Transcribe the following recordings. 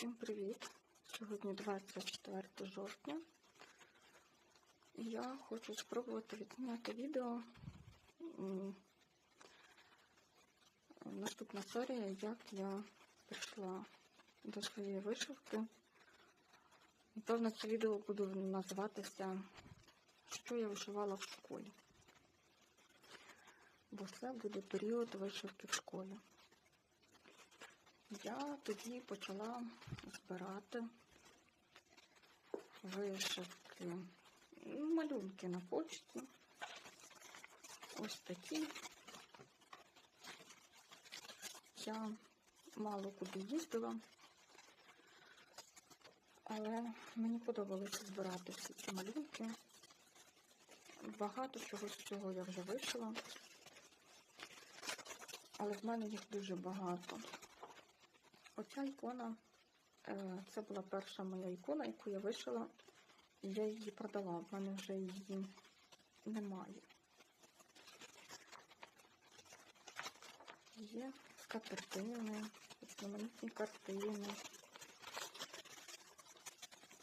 Всім привіт! Сьогодні 24 жовтня. І я хочу спробувати відзняти відео. Наступна серія, як я прийшла до своєї вишивки. Напевно, це відео буде називатися Що я вишивала в школі. Бо це буде період вишивки в школі. Я тоді почала збирати вишивки, ну, малюнки на почті. Ось такі. Я мало куди їздила, але мені подобалося збирати всі ці малюнки. Багато чого з цього я вже вишила, але в мене їх дуже багато. Оця ікона, е, це була перша моя ікона, яку я вишила, і я її продала. В мене вже її немає. Є скатертини, різноманітні картини,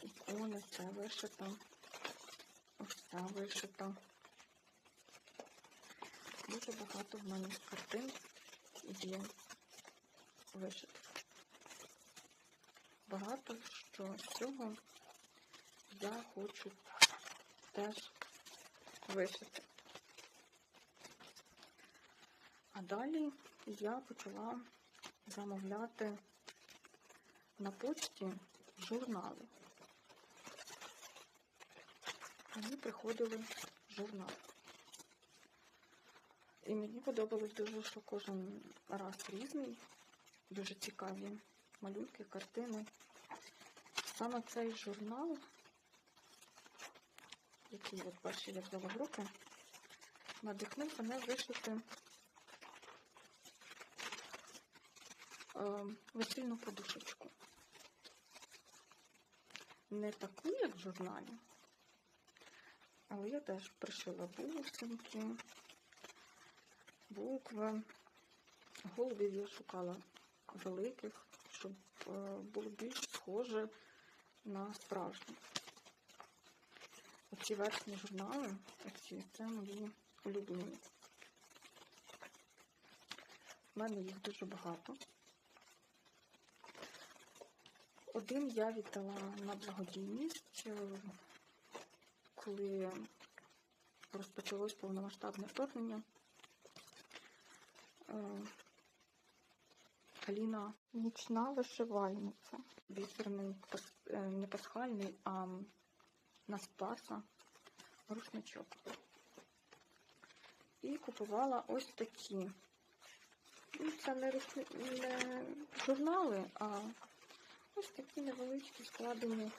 ікони, це вишита, ось ця вишита. Дуже багато в мене картин є вишитих багато що з цього я хочу теж вишити. А далі я почала замовляти на почті журнали. Мені приходили журнали. І мені подобалось дуже, що кожен раз різний, дуже цікаві малюнки, картини. Саме цей журнал, який от перший я взяла в руки, надихнув мене вишити е, весільну подушечку. Не таку, як в журналі, але я теж пришила бусинки, букви. Голубів я шукала великих щоб е, було більш схоже на справжні. Оці верхні журнали, оці, це мої улюблені. У мене їх дуже багато. Один я віддала на благодійність, е, коли розпочалось повномасштабне вторгнення. Е, Каліна нічна вишивальниця. Е, не пасхальний, а на спаса рушничок. І купувала ось такі. Ну, Це не, рушни... не журнали, а ось такі невеличкі складені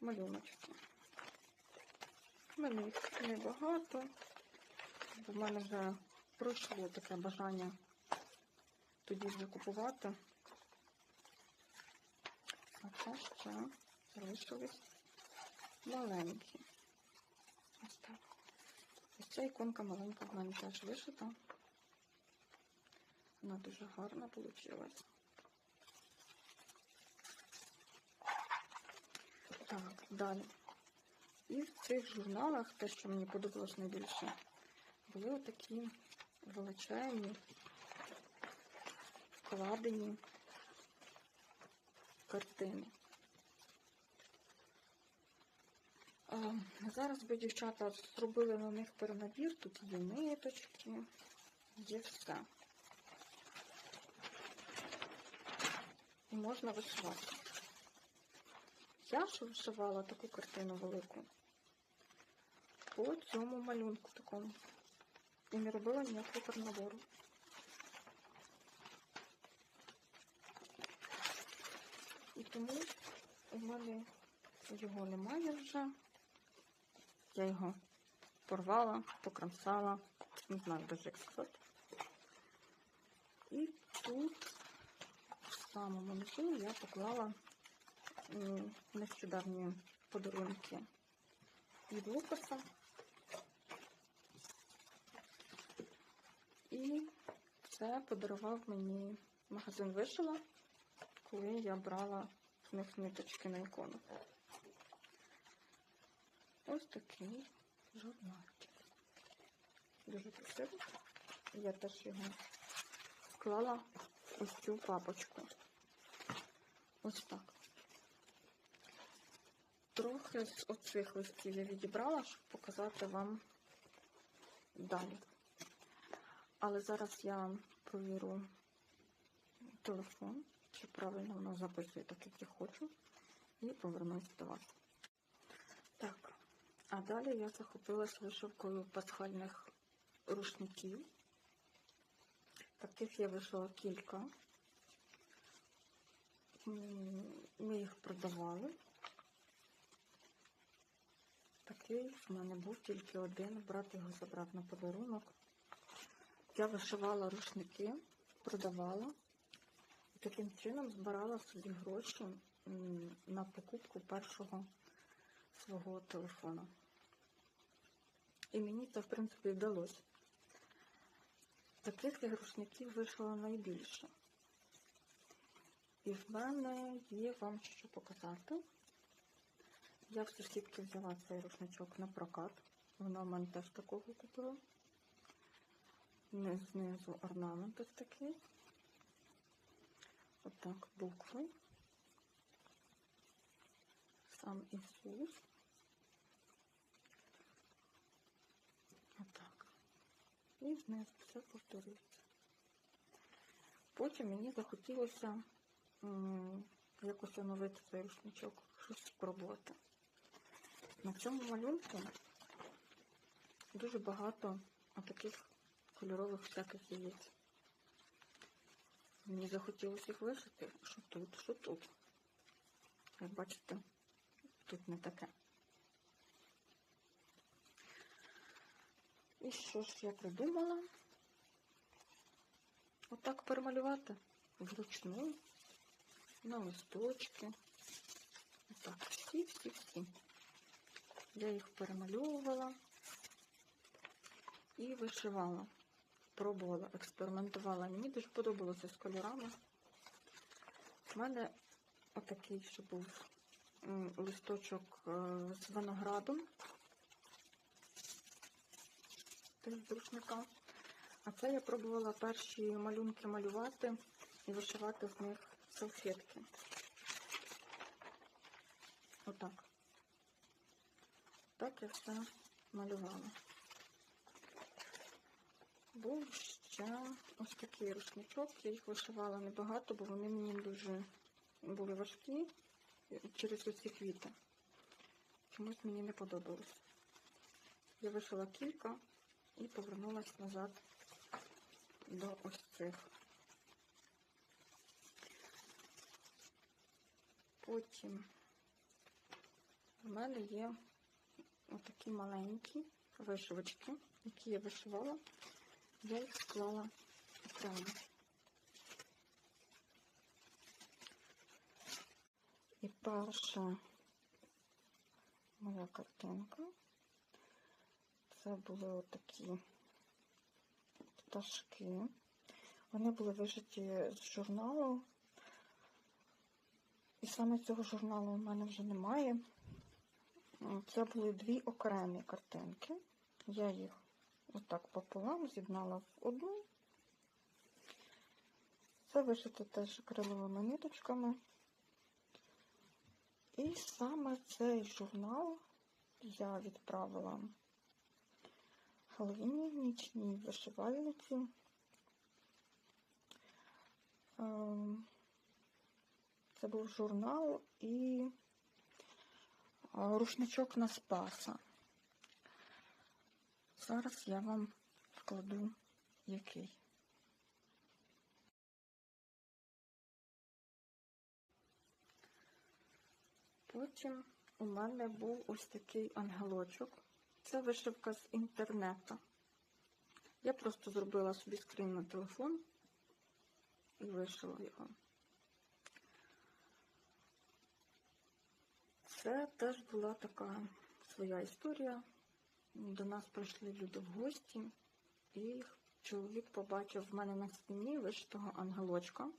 малюночки. У мене їх небагато, бо в мене вже пройшло таке бажання тоді вже купувати. А це ще залишились маленькі. Ось так. Ось ця іконка маленька в мене теж вишита. Вона дуже гарна вийшла. Так, далі. І в цих журналах, те, що мені подобалось найбільше, були отакі величезні вкладені картини. Зараз би дівчата зробили на них перенабір, тут є ниточки, є все. І можна вишивати. Я ж вишивала таку картину велику по цьому малюнку такому. І не робила ніякого перенабору. І тому у мене його немає вже. Я його порвала, покромсала, не знаю даже як сказати. І тут в самому низу я поклала нещодавні подарунки від Лукаса. І це подарував мені магазин вишила коли я брала з них ниточки на ікону. Ось такий журнальчик. Дуже красивий. Я теж його склала ось цю папочку. Ось так. Трохи з оцих листів я відібрала, щоб показати вам далі. Але зараз я провірю телефон, правильно воно записує так, як я хочу, і повернусь до вас. Так, а далі я захопилась вишивкою пасхальних рушників. Таких я вишила кілька. Ми їх продавали. Такий в мене був тільки один, брат його забрав на подарунок. Я вишивала рушники, продавала таким чином збирала собі гроші на покупку першого свого телефона. І мені це, в принципі, вдалося. Таких я рушників вийшло найбільше. І в мене є вам що показати. Я в сусідки взяла цей рушничок на прокат. Вона в мене теж такого купила. Знизу орнамент ось такий. Отак, букви. Сам Ісус. Отак. І знизу все повторюється. Потім мені захотілося якось оновити цей рушничок, щось спробувати. На цьому малюнку дуже багато таких кольорових всяких яєць. Мені захотілося їх вишити, що тут, що тут. Як бачите, тут не таке. І що ж я придумала? Отак перемалювати вручну на листочки. Отак, всі-всі-всі. Я їх перемальовувала і вишивала. Пробувала, експериментувала. Мені дуже подобалося з кольорами. У мене отакий ще був листочок е, з виноградом. З рушника. А це я пробувала перші малюнки малювати і вишивати з них салфетки. Отак. Так я все малювала. Був ще ось такий рушничок. Я їх вишивала небагато, бо вони мені дуже були важкі через оці квіти. Чомусь мені не подобалось. Я вишила кілька і повернулася назад до ось цих. Потім в мене є отакі маленькі вишивочки, які я вишивала. Я їх склала окремо. І перша моя картинка. Це були отакі пташки. Вони були вишиті з журналу. І саме цього журналу у мене вже немає. Це були дві окремі картинки. Я їх отак пополам з'єднала в одну. Це вишито теж акриловими ниточками. І саме цей журнал я відправила Галині нічній вишивальниці. Ем, Це був журнал і рушничок на Спаса. Зараз я вам вкладу який. Потім у мене був ось такий ангелочок. Це вишивка з інтернету. Я просто зробила собі скрін на телефон і вишила його. Це теж була така своя історія. До нас прийшли люди в гості, і чоловік побачив в мене на стіні вишитого ангелочка.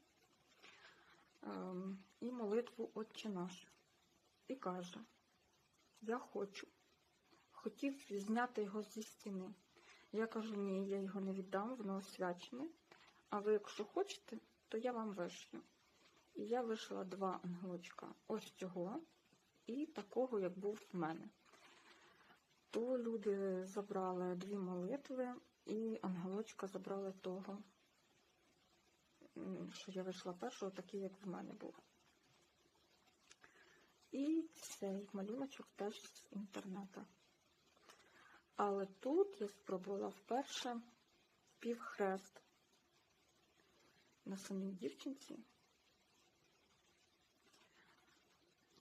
ем, і молитву Отче наш. І каже: Я хочу. Хотів зняти його зі стіни. Я кажу, ні, я його не віддам, воно освячене. А ви, якщо хочете, то я вам вишью. І я вишила два ангелочка ось цього і такого, як був в мене. То люди забрали дві молитви, і ангелочка забрали того, що я вийшла першого, такий, як в мене був. І цей малюночок теж з інтернету. Але тут я спробувала вперше півхрест на самій дівчинці.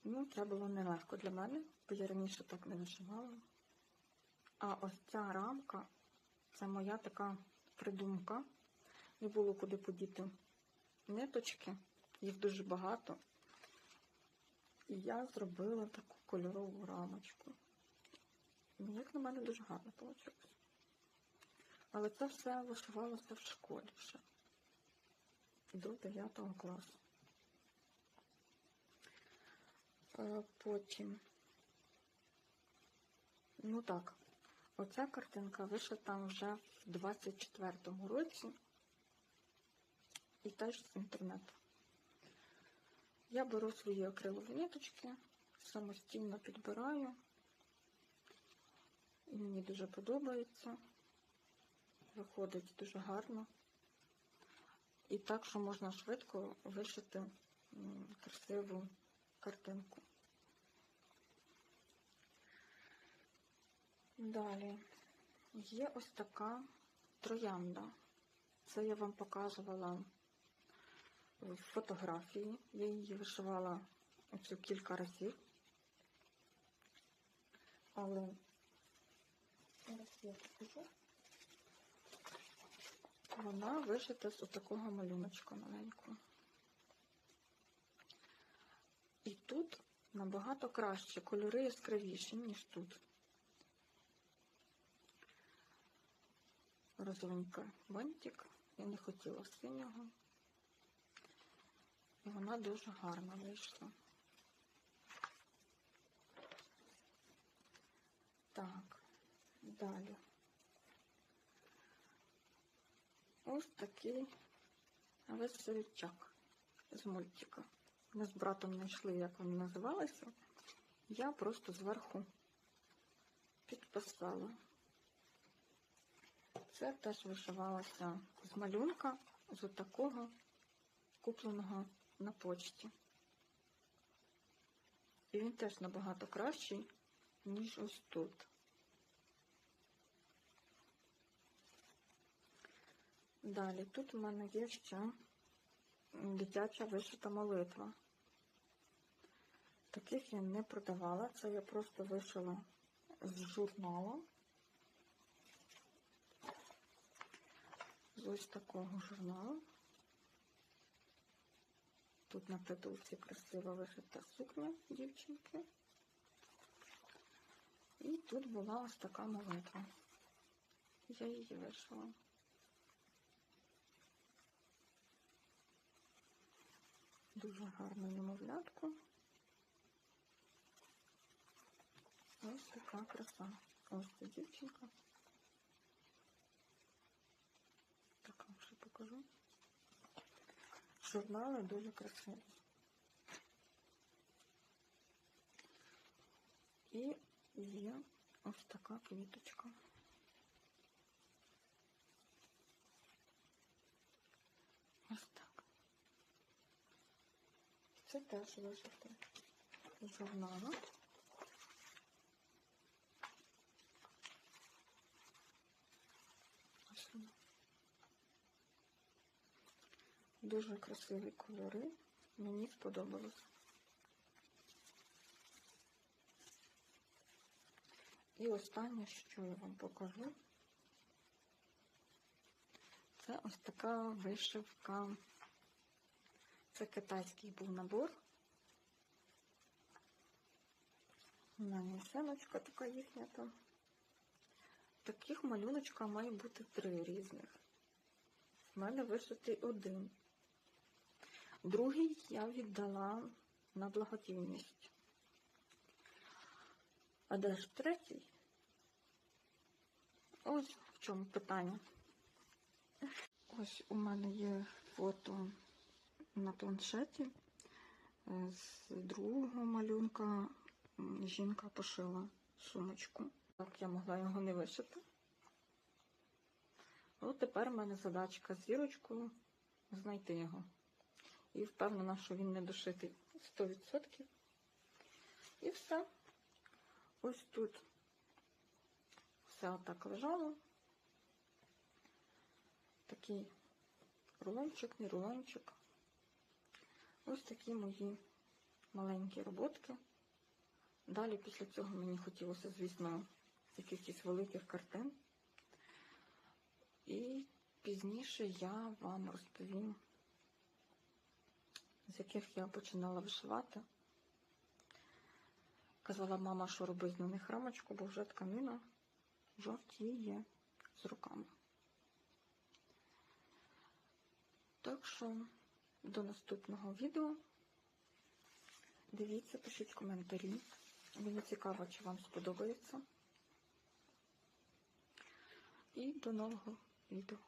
Ну, це було нелегко для мене, бо я раніше так не вишивала. А ось ця рамка це моя така придумка. Не було куди подіти ниточки, їх дуже багато. І я зробила таку кольорову рамочку. Ну, Як на мене дуже гарно вийшло. Але це все вишивалося в школі ще до 9 класу. Е, Потім, ну так, оця картинка вишита вже в 24-му році і теж з інтернету. Я беру свої акрилові ниточки, самостійно підбираю. І мені дуже подобається. Виходить дуже гарно. І так, що можна швидко вишити красиву картинку. Далі є ось така троянда. Це я вам показувала в фотографії. Я її вишивала оцю кілька разів. Але. Вона вишита з такого малюночка маленького. І тут набагато краще, кольори яскравіші, ніж тут. Розовенька бантик. Я не хотіла синього. І вона дуже гарно вийшла. Так, далі. Ось такий веселючак з мультика. Ми з братом знайшли, як він називалися. Я просто зверху підписала. Це теж вишивалося з малюнка, з такого купленого на почті. І він теж набагато кращий, ніж ось тут. Далі, тут у мене є ще дитяча вишита молитва. Таких я не продавала, це я просто вишила з журналу. З ось такого журналу. Тут на притулці красиво вишита сукня дівчинки. І тут була ось така молитва. Я її вишила. Дуже гарну немовлятку. Ось така краса. Журнали дуже красиві. І є ось така квіточка. Ось так. Це теж вишити з журналу. Ось воно. Дуже красиві кольори. Мені сподобалось. І останнє, що я вам покажу, це ось така вишивка. Це китайський був набор. У мене сеночка така їхня там. Таких малюночка має бути три різних. У мене вишитий один. Другий я віддала на благодійність. А де ж третій? Ось в чому питання. Ось у мене є фото на планшеті. Е, З другого малюнка жінка пошила сумочку. Так я могла його не вишити. От тепер в мене задачка з зірочкою знайти його. І впевнена, що він не дошитий 100%. І все. Ось тут все отак лежало. Такий рулончик, не рулончик. Ось такі мої маленькі роботки. Далі після цього мені хотілося, звісно, якихось великих картин. І пізніше я вам розповім, з яких я починала вишивати. Казала мама, що робить на них рамочку, бо вже тканина жовтіє з руками. Так що до наступного відео. Дивіться, пишіть коментарі. Мені цікаво, чи вам сподобається. І до нового відео.